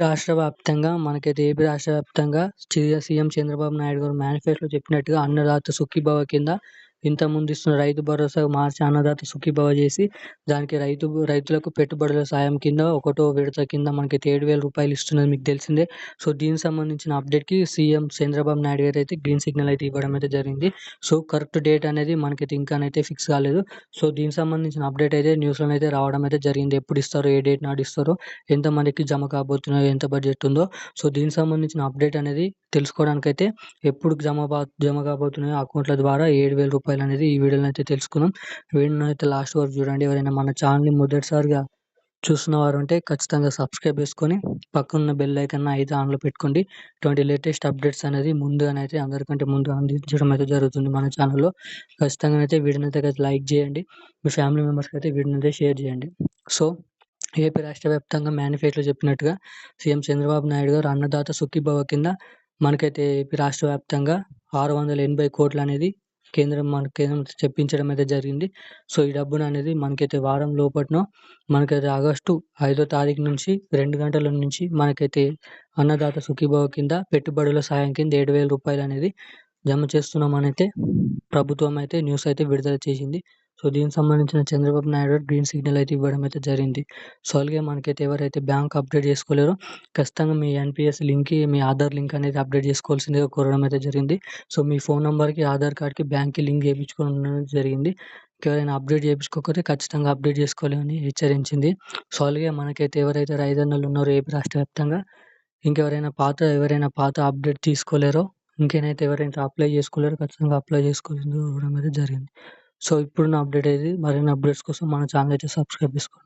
రాష్ట్ర వ్యాప్తంగా మనకైతే ఏపీ రాష్ట్ర వ్యాప్తంగా సీఎం చంద్రబాబు నాయుడు గారు మేనిఫెస్టోలో చెప్పినట్టుగా అన్నదాత సుఖీభవ కింద ఇంతకుముందు ఇస్తున్న రైతు భరోసా మార్చి అన్నదాత సుఖీభవ చేసి దానికి రైతు రైతులకు పెట్టుబడుల సాయం కింద ఒకటో విడత కింద మనకైతే ఏడు వేల రూపాయలు ఇస్తున్నది మీకు తెలిసిందే. సో దీనికి సంబంధించిన అప్డేట్కి సీఎం చంద్రబాబు నాయుడు గారు అయితే గ్రీన్ సిగ్నల్ అయితే ఇవ్వడం అయితే జరిగింది. సో కరెక్ట్ డేట్ అనేది మనకైతే ఇంకానైతే ఫిక్స్ కాలేదు. సో దీనికి సంబంధించిన అప్డేట్ అయితే న్యూస్లో అయితే రావడం అయితే జరిగింది. ఎప్పుడు ఇస్తారో ఏ డేట్ నాడు ఇస్తారో ఎంత మనకి జమ కాబోతున్నాయో ఎంత బడ్జెట్ ఉందో. సో దీనికి సంబంధించిన అప్డేట్ అనేది తెలుసుకోవడానికైతే ఎప్పుడు జమ జమ కాబోతున్నాయో అకౌంట్ల ద్వారా ఏడు వేల రూపాయలు అనేది ఈ వీడియోలో అయితే తెలుసుకున్నాం వీడియోని అయితే లాస్ట్ వరకు చూడండి. ఎవరైనా మన ఛానల్ని మొదటిసారిగా చూస్తున్న వారు ఉంటే ఖచ్చితంగా సబ్స్క్రైబ్ చేసుకొని పక్కనున్న బెల్ ఐకన్ అయితే ఆన్లో పెట్టుకోండి. ఇటువంటి లేటెస్ట్ అప్డేట్స్ అనేది ముందుగానైతే అందరికంటే ముందు అందించడం అయితే జరుగుతుంది మన ఛానల్లో. ఖచ్చితంగా అయితే వీడియోని అయితే లైక్ చేయండి. మీ ఫ్యామిలీ మెంబర్స్కి అయితే వీడియోని అయితే షేర్ చేయండి. సో ఏపీ రాష్ట్ర వ్యాప్తంగా మేనిఫెస్టోలో చెప్పినట్టుగా సీఎం చంద్రబాబు నాయుడు గారు అన్నదాత సుఖీభావ కింద మనకైతే ఏపీ రాష్ట్ర వ్యాప్తంగా ఆరు వందల ఎనభై కోట్లు అనేది కేంద్రం మన కేంద్రం చెప్పించడం అయితే జరిగింది. సో ఈ డబ్బును అనేది మనకైతే వారం లోపట్నో మనకైతే ఆగస్టు ఐదో తారీఖు నుంచి రెండు గంటల నుంచి మనకైతే అన్నదాత సుఖీభవ కింద పెట్టుబడుల సాయం కింద ఏడు వేల రూపాయలు అనేది జమ చేస్తున్నామని అయితే ప్రభుత్వం అయితే న్యూస్ అయితే విడుదల చేసింది. సో దీనికి సంబంధించిన చంద్రబాబు నాయుడు గ్రీన్ సిగ్నల్ అయితే ఇవ్వడం అయితే జరిగింది. సో అలాగే మనకైతే ఎవరైతే బ్యాంక్ అప్డేట్ చేసుకోలేరో ఖచ్చితంగా మీ ఎన్పిఎస్ లింక్కి మీ ఆధార్ లింక్ అనేది అప్డేట్ చేసుకోవాల్సిందిగా కోరడం అయితే జరిగింది. సో మీ ఫోన్ నెంబర్కి ఆధార్ కార్డ్కి బ్యాంక్కి లింక్ చేయించుకోవడం జరిగింది. ఎవరైనా అప్డేట్ చేయించుకోకపోతే ఖచ్చితంగా అప్డేట్ చేసుకోవాలని హెచ్చరించింది. సో అలాగే మనకైతే ఎవరైతే రైతన్నలు ఉన్నారో ఏపీ రాష్ట్ర వ్యాప్తంగా ఇంకెవరైనా పాత ఎవరైనా పాత అప్డేట్ తీసుకోలేరో ఇంకేనైతే ఎవరైనా అప్లై చేసుకోలేరో ఖచ్చితంగా అప్లై చేసుకోవాల్సింది ఇవ్వడం అయితే జరిగింది. సో ఇప్పుడున్న అప్డేట్ అయితే మరిన్ని అప్డేట్స్ కోసం మన ఛానల్ అయితే సబ్స్క్రైబ్ చేసుకోండి.